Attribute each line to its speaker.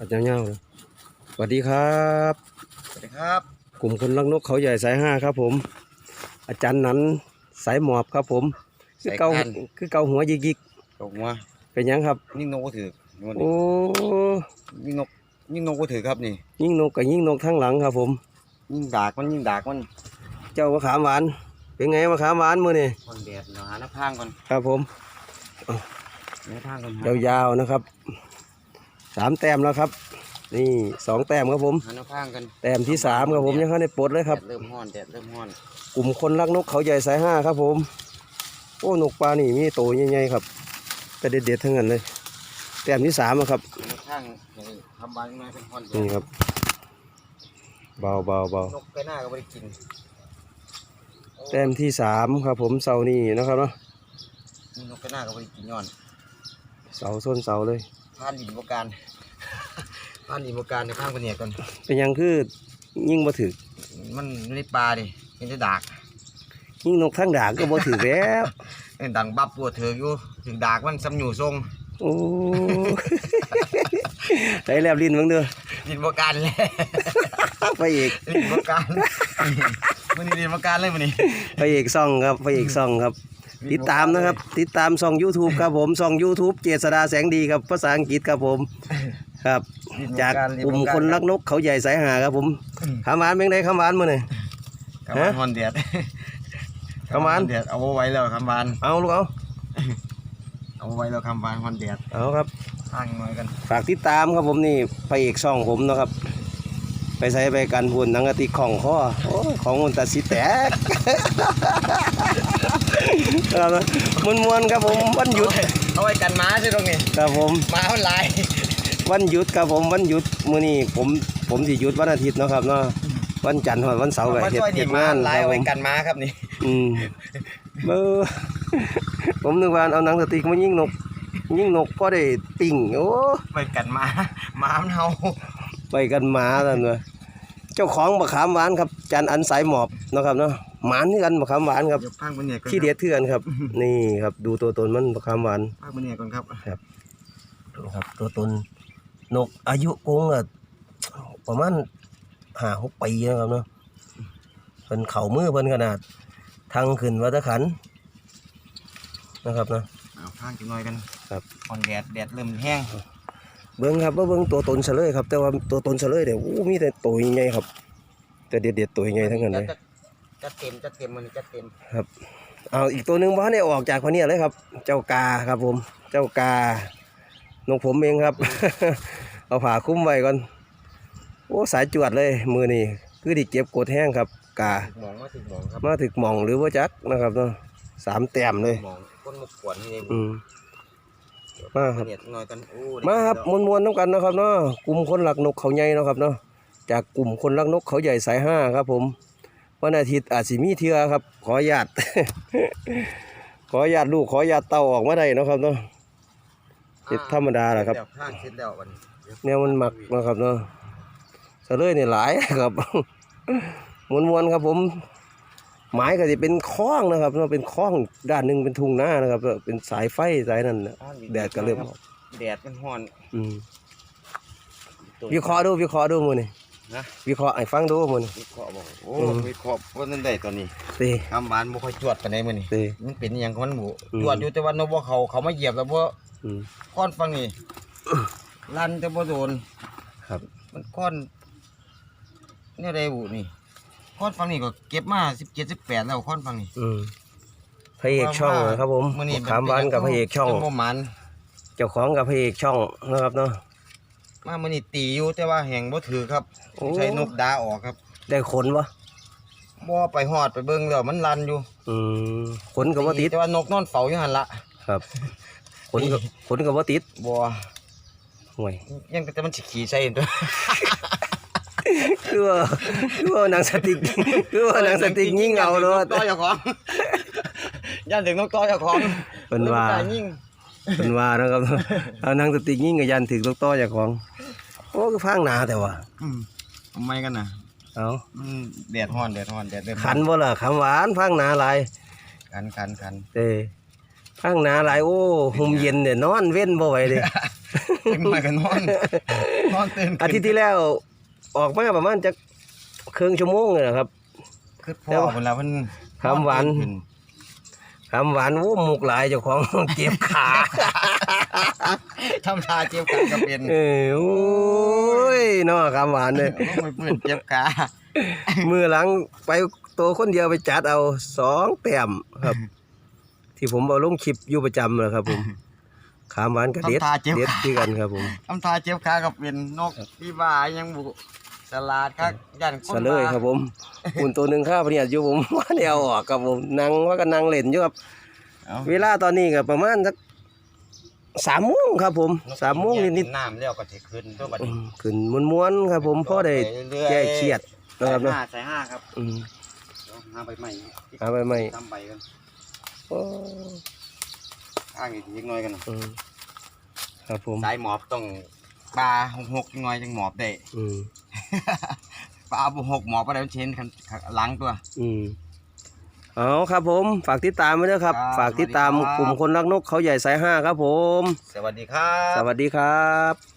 Speaker 1: อาจารย์เงาเลยสวัสดีครับ
Speaker 2: สวัสดีครับ
Speaker 1: กลุ่มคนรักนกเขาใหญ่สายห้าครับ ผม อาจารย์หนันสายหมอบครับ ผม คือเกา
Speaker 2: สายพันธุ์
Speaker 1: คือเกาหัวยิกยิก
Speaker 2: ตกมา
Speaker 1: ๆเป็นหยังครับ
Speaker 2: ยิ่งนกก็ถือนี่มัน
Speaker 1: โอ้
Speaker 2: ยิ่งนกยิ่งนกก็ถือครับนี่
Speaker 1: ยิ่งนกกับยิ่งนกทั้งหลังครับ ผม
Speaker 2: ยิ่งดากมันยิ่งดากมัน
Speaker 1: เจ้ามะขามหวาน เป็นไงมะขามหวานมือนี่
Speaker 2: คนแดดเดี๋ยวหาหน้าพางก่อน
Speaker 1: ครับผม
Speaker 2: หน้าพางก่อน
Speaker 1: ยาวๆนะครับ สามแต้มแล้วครับ นี่สองแต้มครับผม
Speaker 2: หาหน้าพางกัน
Speaker 1: แต้มที่สามครับผมยังเข้าในปลดเลยครับ
Speaker 2: แดดเริ่มห้อนแดดเริ่มห้อน
Speaker 1: กลุ่มคนรักนกเขาใหญ่สายห้าครับผม โอ้นกปลานี่มีโตใหญ่ๆครับ แต่เด็ดๆทั้งนั้นเลย แต้มที่สามอะครับ
Speaker 2: หาหน้าพางนี่ทำบานมาเป็นห้อน
Speaker 1: นี่ครับ เบาเบาเบาน
Speaker 2: กไปหน้าก็ไม่ได้กิน
Speaker 1: แต้มที่สามครับผมเสานี่นะครับเนาะ
Speaker 2: นี่นกไปหน้าก็ไม่ได้กินย้อน
Speaker 1: เสาส้นเสาเลย
Speaker 2: ผ่านดินบการผ่านดินบการในข้างคนเนี่ยก่อน
Speaker 1: เป็นหยังคือยิ่งบ่ถือ
Speaker 2: มันไม่ได้ปลาดิเป็นแต่ดาก
Speaker 1: ยิ่งนกทั้งด่างก็บ่ถือแล้ว
Speaker 2: เอ็นดังบับปวดเถือกอยู่ถึงดากมันซ้ำอยู่ทรง
Speaker 1: โอ้ใส่แลบลิ้นเบ้างเด้อ
Speaker 2: ดินบการเลย
Speaker 1: พระเอก
Speaker 2: ดินบการมันนี่ดินบการเลยมันนี่
Speaker 1: พระเอกซ่องครับพระเอกซ่องครับ ติดตามนะครับ ติดตามช่อง YouTube ครับผมช่อง YouTube เจษดาแสงดีครับภาษาอังกฤษครับผม ครับ จากกลุ่มคนรักนกเขาใหญ่สายหาครับผมคำหวานเป็นไงคำหวานมื้อนี่
Speaker 2: คำวานฮอนเดียด
Speaker 1: คำวาน
Speaker 2: เดียดเอาไว้แล้วคำวาน
Speaker 1: เอาลูกเอา
Speaker 2: เอาไว้แล้วคำวานฮอนเดียด
Speaker 1: เอาครับ
Speaker 2: ทางหน่อยกัน
Speaker 1: ฝากติดตามครับผมนี่พระเอกช่องผมนะครับไปใช้ไปกันพุ่นหนังกะติกของข้อโอ้ยของมันตัดสิแตก ครับมวนมวนๆครับผมวันหยุด
Speaker 2: เอาไว้กันม้าใช่ตรงนี้
Speaker 1: ครับผม
Speaker 2: ม้ามันลาย
Speaker 1: วันหยุดครับผมวันหยุดมื้อนี้ผมผมสิหยุดวันอาทิตย์เนาะครับเนาะวันจันทร์ถึงวันเสาร์ก็
Speaker 2: มัน
Speaker 1: เฮ็ด
Speaker 2: ช่วย
Speaker 1: เฮ็
Speaker 2: นี่
Speaker 1: ด
Speaker 2: ม้างา
Speaker 1: น
Speaker 2: ลาย
Speaker 1: ครับผ
Speaker 2: ไว้
Speaker 1: ม
Speaker 2: กันม้าครับนี่
Speaker 1: อืมเบอร์ ผมนึกว่าเอาหนังสติ๊กมายิงนกยิงนกพอได้ติ่งโอ้
Speaker 2: ไว้กันม้าม้ามันเฮา
Speaker 1: ไปกันหมาท่านว่าเจ้าของมะขามหวานครับจันอันสายหมอบเนาะครับเนาะ หมานที่กันมะขามหวานครับ
Speaker 2: เดี๋ยวพังมันเนี่ยก่อน
Speaker 1: ที่เด็ดเทือนครับ นี่ครับดูตัวตนมันมะขามหวาน
Speaker 2: พังมันเนี่ยก่อนครับ
Speaker 1: ครับ ตัวตนนกอายุกงอะประมาณห้าหกปีนะครับเนาะเป็นเข่ามือเพิ่นขนาดทางขึ้นวัตขันนะครับเนาะ
Speaker 2: เอาพังจังหน่อยกัน
Speaker 1: ครับ
Speaker 2: ฮอนแดดแดดเริ่มแห้ง
Speaker 1: เบิ้งครับว่าเบิ้งตัวตนเฉลยครับ แต่ว่าตัวตนเฉลยเดี๋ยวโอ้มีแต่ตัวใหญ่ๆครับ แต่เด็ดๆตัวใหญ่ทั้งนั้นเลย
Speaker 2: จะจะเต็มจะเต็มมันจะเต็ม
Speaker 1: เอาอีกตัวหนึ่งบ้านได้ออกจากพะเนียดเลยครับ เจ้ากาครับผม เจ้ากานกผมเองครับ เอาผ้าคลุ้มไว้ก่อนโอ้สายจวดเลยมือนี่คือไดิเก็บกดแห้งครับ กา
Speaker 2: ถึงหมองมาถึงหมองครับ
Speaker 1: มาถึกหมองหรือว่าจักนะครับเนาะสามแต้มเลย
Speaker 2: หมองก้นมุกขวนนี่เอง
Speaker 1: อืมมาครับ
Speaker 2: เนี่ยจังหน่อยกันโอ้
Speaker 1: มาครับมวนมวนๆน้ำกันนะครับเนาะกลุ่มคนหลักนกเขาใหญ่เนาะครับเนาะจากกลุ่มคนรักนกเขาใหญ่สายห้าครับผม วันอาทิตย์อาจสิมีเทือครับ ขออนุญาตขออนุญาตลูกขออนุญาตเต่าออกมาได้เนาะครับเนาะเฮ็ดธรรมดาแหละครับ
Speaker 2: เดี๋ยวข้างเสร็จแล้ววันนี้
Speaker 1: แนวมันหมักเนาะครับเนาะเสะเลยนี่หลายครับมวนมวนๆครับ ผมหมายก็จะเป็นคล้องนะครับเนาะเป็นคล้องด้านหนึ่งเป็นทุ่งนานะครับ เป็นสายไฟสายนั้นน่ะแดดก็เริ่มออก
Speaker 2: แดดมันร้อน
Speaker 1: อืมวิเคราะห์ดูวิเคราะห์ดูมือนี่
Speaker 2: นะ
Speaker 1: วิเคราะห์ให้ฟังดูมือนี่
Speaker 2: วิเคราะห์บอกโอ้
Speaker 1: อืม
Speaker 2: วิเคราะห์ว่านั่นได้ตัวนี้
Speaker 1: เต้
Speaker 2: คำหวานบ่ค่อยจวดปานใดมื้อนี้
Speaker 1: เต้
Speaker 2: มันเป็นอหยังของมันหมู
Speaker 1: อืม
Speaker 2: จวดอยู่แต่ว่านกบ่เขาเขามาเหยียบแล้วบ่
Speaker 1: อืม
Speaker 2: ค้อนฟังนี่ลั่นแต่บ่โดน
Speaker 1: ครับ
Speaker 2: มันค้อนเนี่ยได้บุนี่ค้อนฟังนี่ก็เก็บมา17 18แล้วค้อนฟังนี่
Speaker 1: อืมพระเอกช่องนะครับผม
Speaker 2: มื้อนี้
Speaker 1: ขามหวานกับพระเอกช่อง
Speaker 2: บ่หมัน
Speaker 1: เจ้าของกับพระเอกช่องนะครับเนาะ
Speaker 2: มามื้อนี้ตีอยู่แต่ว่าแหงบ่ถือครับ
Speaker 1: โอ้
Speaker 2: ใช้นกดาออกครับ
Speaker 1: ได้ขนวะ
Speaker 2: บ่ไปฮอดไปเบิ่งแล้วมันลันอยู่
Speaker 1: อืมขนกับว่าติด
Speaker 2: แต่ว่านกนอนเฝ้าอยู่หั่นละ
Speaker 1: ครับขนกับขนกับว่าติด
Speaker 2: บ่
Speaker 1: ห่วย
Speaker 2: ยังแต่มันสิขี่ใส่ตัว
Speaker 1: คือว่าคือว่าหนังสติ๊กคือว่าหนังสติ๊กยิ่งเอาเลย
Speaker 2: ต่อเจ้าของย่านถึงนกต่อเจ้าของ
Speaker 1: เป็นว่า
Speaker 2: ลยบ่กล้ยิ่ง
Speaker 1: เป็นว่านะครับ เอาหนังสติ๊กยิ่งกับยันถึกตกต่อจากของ โอ้คือพังหนาแต่ว่า
Speaker 2: อืมทำไมกันน่ะ
Speaker 1: เอา
Speaker 2: มันแดดร้อนแดดร้อนแดดเริ่ม
Speaker 1: ขันบ่ล่ะคำหวานพังหนาหลาย
Speaker 2: คันคันคัน
Speaker 1: เอ้พังหนาหลายโอ้หุมเย็นเนี่ยนอนเว้นบ่ไหวเลย
Speaker 2: เล็กน้อยก็นอนนอนตื่น
Speaker 1: อาทิตย์ที่แล้ว ออกมาประมาณจะครึ่งชั่วโมงเลยนะครับ
Speaker 2: คือพ่อเพิ่นแล้วเพิ่น
Speaker 1: คำหวาน
Speaker 2: ขึ้
Speaker 1: คำหวานวู้มุกหลายเจ้าของเก็บขา
Speaker 2: ทำทาเจ็บขาก็เป็น
Speaker 1: เออโอ้ยเนาะคำหวานเลย
Speaker 2: ลงไปเปื้อนเจ็บขา
Speaker 1: มือหลังไปตัวคนเดียวไปจัดเอาสองแต้มครับ ที่ผมเอาลงคลิปอยู่ประจำนะครับ ผมขามหวานกับเด็ด
Speaker 2: ทำท่าเจ็บ
Speaker 1: เด็ด
Speaker 2: ขา
Speaker 1: ที่กันครับผม
Speaker 2: ทำทาเจ็บขาก็เป็นนกพี่บ้ายังบุ สลาดครับยันคน
Speaker 1: สะเลยครับผมอุ่นตัวหนึ่งข้าพเนี่ยอยู่ผมว่าเดียวออกครับผมนั่งว่ากันนั่งเล่นอยู่ครับ
Speaker 2: เอา
Speaker 1: เวลาตอนนี้ก็ประมาณสักสามโมงครับผมสามโมงนิด
Speaker 2: น้ำแล้วก็สิขึ้นตัวบัด
Speaker 1: ๆอื
Speaker 2: นี้
Speaker 1: มขึ้นม้วนๆครับผมพ่อได้
Speaker 2: รื่อยๆ
Speaker 1: แก้เครียดนะครับ
Speaker 2: ใส่
Speaker 1: เนาะ
Speaker 2: ห้าใส่ห้าครับ
Speaker 1: อืม
Speaker 2: เดี๋ยวหาใบใหม่
Speaker 1: หาใบใหม่
Speaker 2: ทำใบกัน
Speaker 1: โอ้
Speaker 2: ข้างอีกนิดหน่อยกันนะ
Speaker 1: อืมครับผม
Speaker 2: สายหมอบต้องปลาหกหกหน่อยจังหมอบได้
Speaker 1: อืม
Speaker 2: ปลาบุหกหมอบอะไรมันเชนกันหลังตัว
Speaker 1: อืมเอาครับผม ฝากติดตามไว้ด้วยครับ
Speaker 2: ครับ
Speaker 1: ฝากติดตาม
Speaker 2: สวัสดีครับ
Speaker 1: กลุ่มคนรักนกเขาใหญ่สายห้าครับผม
Speaker 2: สวัสดีครับ
Speaker 1: สวัสดีครับ